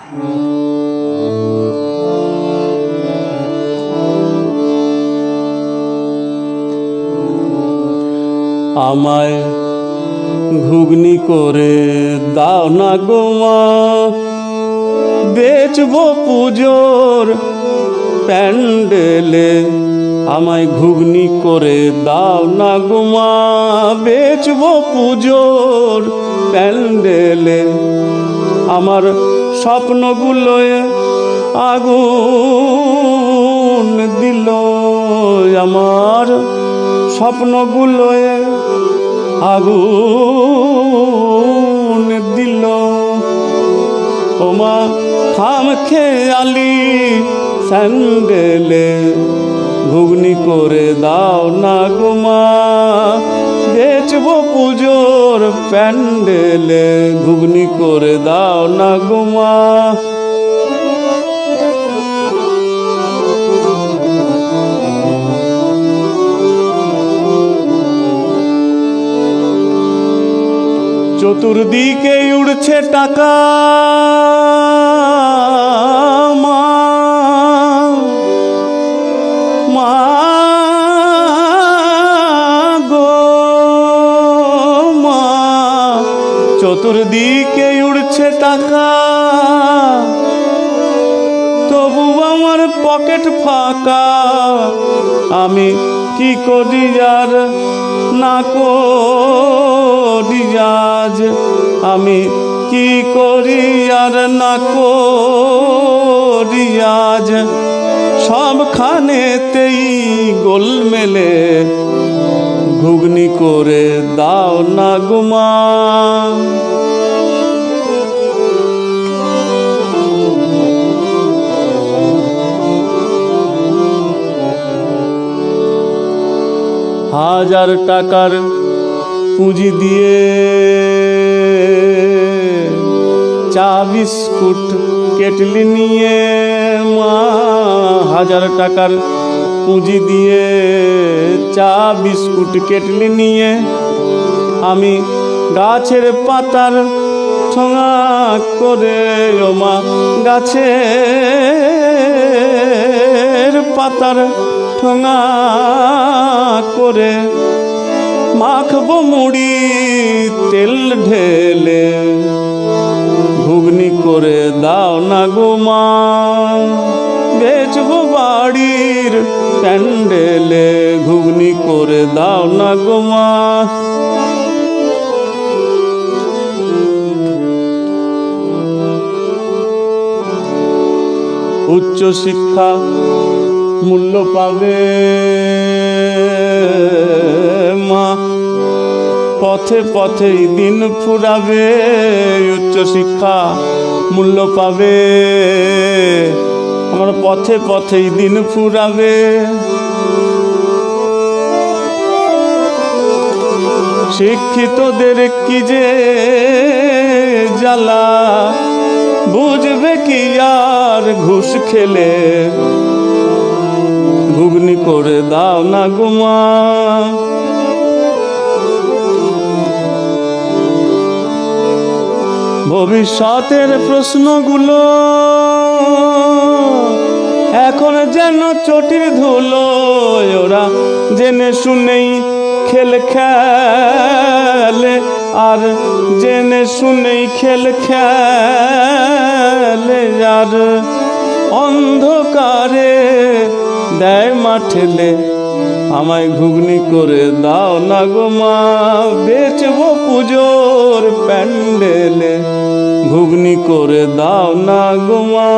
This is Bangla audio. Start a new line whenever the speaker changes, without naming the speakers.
আমায় ঘুগনি করে দাও না গোমা বেচবো পুজোর প্যান্ডেলে। আমায় ঘুগনি করে দাও না গোমা বেচবো পুজোর প্যান্ডেলে। আমার স্বপ্নগুলোয় আগুন দিল। আমার স্বপ্নগুলোয় আগুন দিল। ওমা খাম খেয়ালি, স্যান্ডেলে ঘুগনি করে দাও না গোমা প্যান্ডেলে ঘুগনি করে দাও না গোমা চতুর্দিকে উড়ছে টাকা। চতুর্দিকে উড়ছে টাকা। তবু আমার পকেট ফাঁকা। আমি কি করি আর না করি আজ? আমি কি করি আর না করি আজ? সবখানেতেই গোল মেলে ঘুগনি করে দাও না গুমা হাজার টাকার পুঁজি দিয়ে চা বিস্কুট কেটলি নিয়ে মা। হাজার টাকার পুঁজি দিয়ে চা, বিস্কুট কেটলি নিয়ে আমি গাছের পাতার ঠোঙা করে ও মা, গাছের পাতার ঠোঙা করে মাখবো মুড়ি, তেল ঢেলে ঘুগনি করে দাও না গোমা বেচবো বাড়ির প্যান্ডেলে, ঘুগনি করে দাও না গোমা উচ্চ শিক্ষা মূল্য পাবে মা। পথে পথেই দিন ফুরাবে, উচ্চ শিক্ষা মূল্য পাবে। আমার পথে পথেই দিন ফুরাবে। শিক্ষিতদের কি যে জ্বালা, বুঝবে কি আর ঘুষ খেলে? ঘুগনি করে দাও না গুমা ভবিষ্যতের প্রশ্নগুলো যেন চটির ধুলো, ওরা জেনে শুনেই খেল খেলে। আর জেনে শুনেই খেল খেলে, আর অন্ধকারে দেয় মাঠেলে আমায় ঘুগনি করে দাও না গো মা, বেচবো পুজোর প্যান্ডেলে। ঘুগনি করে দাও না গো মা।